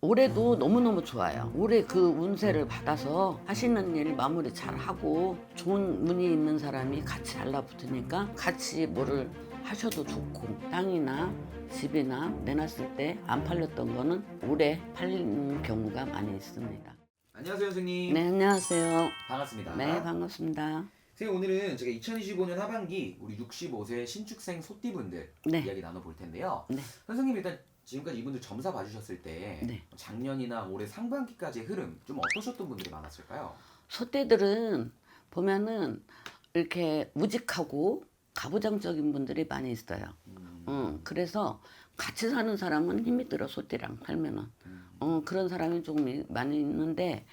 올해도 너무너무 좋아요. 올해 그 운세를 받아서 하시는 일 마무리 잘 하고 좋은 운이 있는 사람이 같이 달라붙으니까 같이 뭐를 하셔도 좋고 땅이나 집이나 내놨을 때 안 팔렸던 거는 올해 팔리는 경우가 많이 있습니다. 안녕하세요 선생님. 네, 안녕하세요. 반갑습니다. 네, 반갑습니다. 선생님 오늘은 제가 2025년 하반기 우리 65세 신축생 소띠분들 네. 이야기 나눠볼 텐데요. 네. 선생님 일단 지금까지 이분들 점사 봐주셨을 때 네. 작년이나 올해 상반기까지의 흐름 좀 어떠셨던 분들이 많았을까요? 소떼들은 보면은 이렇게 우직하고 가부장적인 분들이 많이 있어요. 음, 어, 그래서 같이 사는 사람은 힘이 들어 소띠랑 살면은 음, 어, 그런 사람이 조금 이- 많이 있는데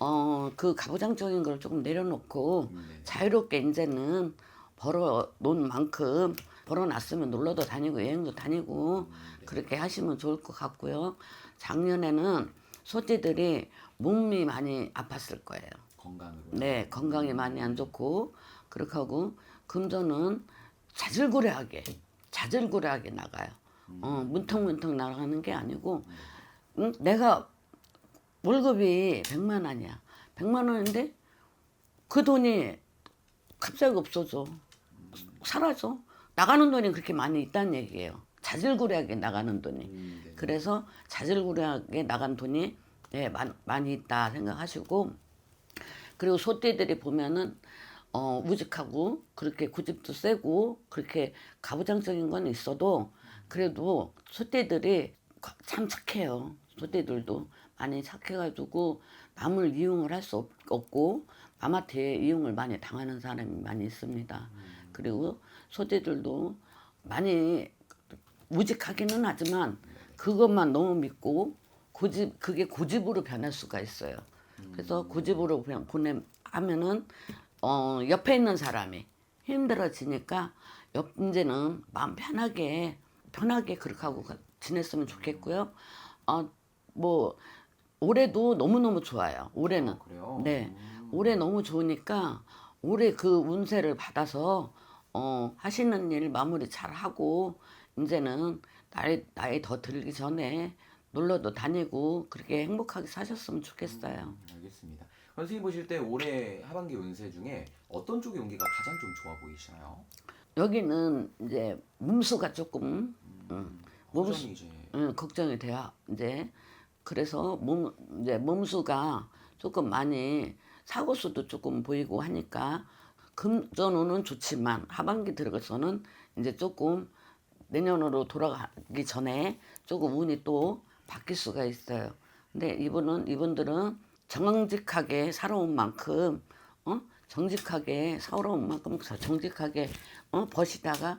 어, 그 가부장적인 걸 조금 내려놓고 음, 네. 자유롭게 이제는 벌어 놓은 만큼 벌어놨으면 놀러도 다니고 여행도 다니고. 그렇게 하시면 좋을 것 같고요. 작년에는 소띠들이 몸이 많이 아팠을 거예요. 건강으로. 네, 건강이 많이 안 좋고 그렇게 하고 금전은 자질구레하게 자질구레하게 나가요. 어, 문턱문턱 나가는 게 아니고 응? 내가 월급이 100만 원이야. 100만 원인데 그 돈이 갑자기 없어져. 사라져. 나가는 돈이 그렇게 많이 있다는 얘기예요. 자질구레하게 나가는 돈이. 음, 네. 그래서 자질구레하게 나간 돈이 네, 많, 많이 있다 생각하시고 그리고 소떼들이 보면은 어, 우직하고 그렇게 고집도 세고 그렇게 가부장적인 건 있어도 그래도 소떼들이 참 착해요. 소떼들도 많이 착해가지고 남을 이용을 할 수 없고 남한테 이용을 많이 당하는 사람이 많이 있습니다. 그리고 소떼들도 많이 우직하기는 하지만 그것만 너무 믿고 고집 그게 고집으로 변할 수가 있어요. 그래서 고집으로 그냥 보내 하면은 어 옆에 있는 사람이 힘들어지니까 옆 이제는 마음 편하게 편하게 그렇게 하고 가- 지냈으면 좋겠고요. 어뭐 올해도 너무 너무 좋아요. 올해는 그래요? 네. 음, 올해 너무 좋으니까 올해 그 운세를 받아서 어, 하시는 일 마무리 잘 하고 이제는 나이 나이 더 들기 전에 놀러도 다니고 그렇게 행복하게 사셨으면 좋겠어요. 음, 알겠습니다. 그럼 선생님 보실 때 올해 하반기 운세 중에 어떤 쪽의 운기가 가장 좀 좋아 보이시나요? 여기는 이제 몸수가 조금 음, 몸수- 호전이 이제 음, 걱정이 돼요. 이제 그래서 몸 이제 몸수가 조금 많이 사고 수도 조금 보이고 하니까 금전운은 좋지만 하반기 들어가서는 이제 조금 내년으로 돌아가기 전에 조금 운이 또 바뀔 수가 있어요. 근데 이분은 이분들은 정직하게 살아온 만큼 어 정직하게 살아온 만큼 정직하게 어 버시다가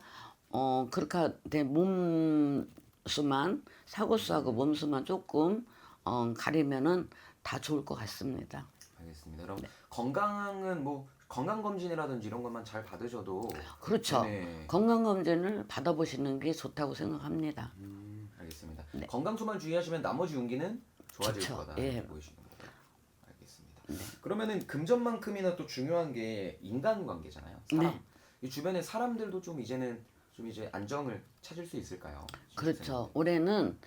어 그렇게 된 몸수만 사고수하고 몸수만 조금 어 가리면은 다 좋을 것 같습니다. 알겠습니다. 그럼 네. 건강은 뭐 건강 검진이라든지 이런 것만 잘 받으셔도 그렇죠. 네. 건강검진을 받아보시는 게 좋다고 생각합니다. 음, 알겠습니다. 네. 건강수만 주의하시면 나머지 운기는 좋아질 좋죠. 거다 예. 보이시는 거예요. 알겠습니다. 그러면은 금전만큼이나 또 중요한 게 인간관계잖아요. 사람. 네. 이 주변의 사람들도 좀 이제는 좀 이제 안정을 찾을 수 있을까요? 그렇죠. 올해는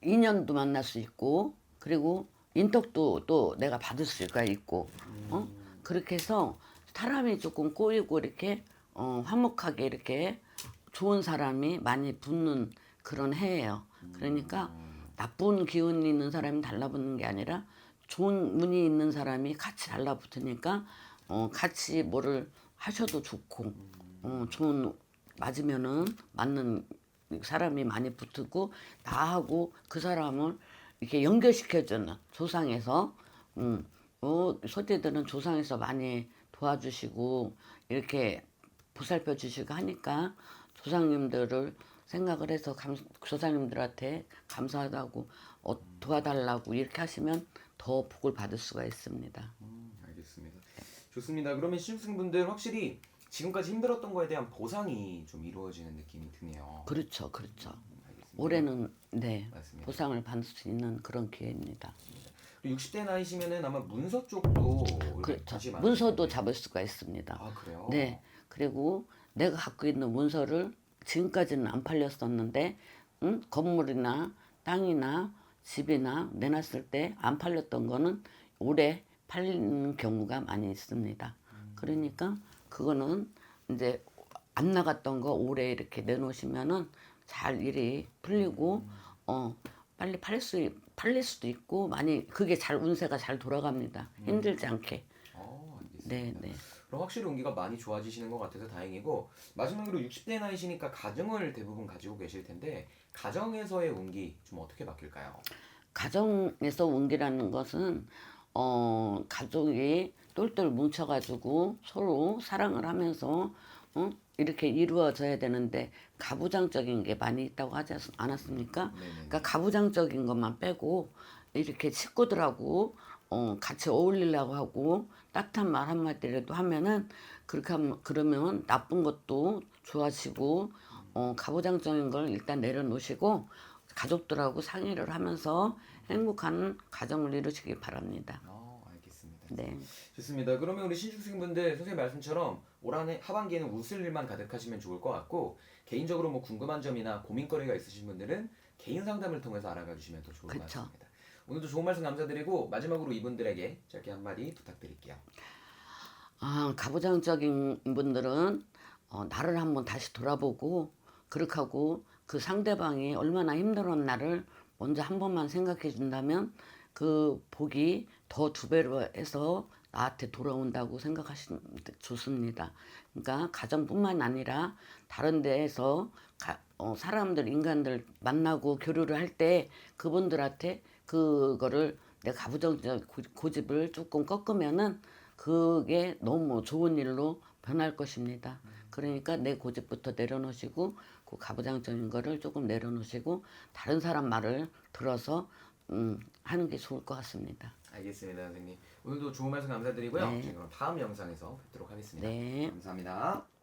인연도 만날 수 있고 그리고 인덕도 또 내가 받을 수가 있고 어? 그렇게 해서 사람이 조금 꼬이고 이렇게 어, 화목하게 이렇게 좋은 사람이 많이 붙는 그런 해예요. 그러니까 나쁜 기운이 있는 사람이 달라붙는 게 아니라 좋은 운이 있는 사람이 같이 달라붙으니까 어, 같이 뭐를 하셔도 좋고 어, 좋은 맞으면은 맞는 사람이 많이 붙고 나하고 그 사람을 이렇게 연결시켜주는 조상에서 음, 어, 소띠들은 조상에서 많이 도와주시고 이렇게 보살펴 주시고 하니까 조상님들을 생각을 해서 감, 조상님들한테 감사하다고 어, 도와달라고 이렇게 하시면 더 복을 받을 수가 있습니다. 음, 알겠습니다. 좋습니다. 그러면 신입생분들 확실히 지금까지 힘들었던 거에 대한 보상이 좀 이루어지는 느낌이 드네요. 그렇죠, 그렇죠. 음. 올해는 네 맞습니다. 보상을 받을 수 있는 그런 기회입니다. 60대 나이시면은 아마 문서 쪽도 그렇죠. 문서도. 잡을 수가 있습니다. 아 그래요? 네. 그리고 내가 갖고 있는 문서를 지금까지는 안 팔렸었는데 응? 건물이나 땅이나 집이나 내놨을 때 안 팔렸던 거는 오래 팔리는 경우가 많이 있습니다. 그러니까 그거는 이제 안 나갔던 거 오래 이렇게 내놓으시면은 잘 일이 풀리고 어 빨리 팔릴 수 팔릴 수도 있고 많이 그게 잘 운세가 잘 돌아갑니다. 힘들지 않게. 어, 알겠습니다. 네, 네. 그럼 확실히 운기가 많이 좋아지시는 것 같아서 다행이고 마지막으로 60대 나이시니까 가정을 대부분 가지고 계실 텐데 가정에서의 운기 좀 어떻게 바뀔까요? 가정에서 운기라는 것은 어 가족이 똘똘 뭉쳐가지고 서로 사랑을 하면서 어 이렇게 이루어져야 되는데 가부장적인 게 많이 있다고 하지 않- 않았습니까? 네네. 그러니까 가부장적인 것만 빼고 이렇게 식구들하고 어 같이 어울리려고 하고 따뜻한 말 한마디라도 하면은 그렇게 하면 그러면 나쁜 것도 좋아지고 어 가부장적인 걸 일단 내려놓으시고 가족들하고 상의를 하면서 행복한 가정을 이루시기 바랍니다. 어, 알겠습니다. 네. 좋습니다. 그러면 우리 신축생분들 선생님 말씀처럼 올 한해 하반기에는 웃을 일만 가득하시면 좋을 것 같고 개인적으로 뭐 궁금한 점이나 고민거리가 있으신 분들은 개인 상담을 통해서 알아가 주시면 더 좋을 것 그쵸. 같습니다. 오늘도 좋은 말씀 감사드리고 마지막으로 이분들에게 짧게 한마디 부탁드릴게요. 아, 가부장적인 분들은 어, 나를 한번 다시 돌아보고 그렇게 하고 그 상대방이 얼마나 힘들었나를 먼저 한 번만 생각해 준다면 그 복이 더 두 배로 해서 나한테 돌아온다고 생각하시면 좋습니다. 그러니까 가정뿐만 아니라 다른 데에서 가- 어, 사람들 인간들 만나고 교류를 할 때 그분들한테 그거를 내 가부장적 고- 고집을 조금 꺾으면은 그게 너무 좋은 일로 변할 것입니다. 그러니까 내 고집부터 내려놓으시고 그 가부장적인 거를 조금 내려놓으시고 다른 사람 말을 들어서 음, 하는 게 좋을 것 같습니다. 알겠습니다, 선생님. 오늘도 좋은 말씀 감사드리고요. 네. 저희 그럼 다음 영상에서 뵙도록 하겠습니다. 네. 감사합니다.